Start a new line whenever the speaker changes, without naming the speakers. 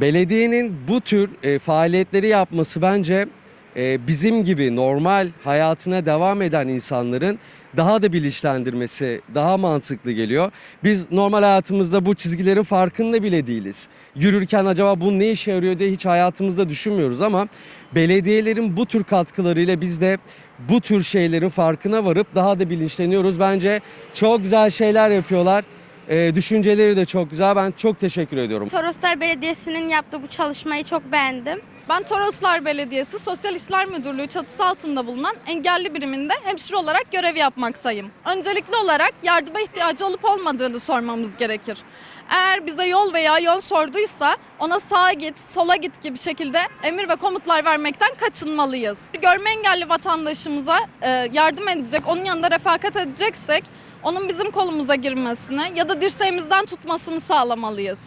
Belediyenin bu tür e, faaliyetleri yapması bence e, bizim gibi normal hayatına devam eden insanların daha da bilinçlendirmesi daha mantıklı geliyor. Biz normal hayatımızda bu çizgilerin farkında bile değiliz. Yürürken acaba bu ne işe yarıyor diye hiç hayatımızda düşünmüyoruz ama belediyelerin bu tür katkılarıyla biz de bu tür şeylerin farkına varıp daha da bilinçleniyoruz. Bence çok güzel şeyler yapıyorlar. E, düşünceleri de çok güzel. Ben çok teşekkür ediyorum.
Toroslar Belediyesi'nin yaptığı bu çalışmayı çok beğendim.
Ben Toroslar Belediyesi Sosyal İşler Müdürlüğü çatısı altında bulunan engelli biriminde hemşire olarak görev yapmaktayım. Öncelikli olarak yardıma ihtiyacı olup olmadığını sormamız gerekir. Eğer bize yol veya yön sorduysa ona sağa git, sola git gibi şekilde emir ve komutlar vermekten kaçınmalıyız. Görme engelli vatandaşımıza e, yardım edecek, onun yanında refakat edeceksek onun bizim kolumuza girmesini ya da dirseğimizden tutmasını sağlamalıyız.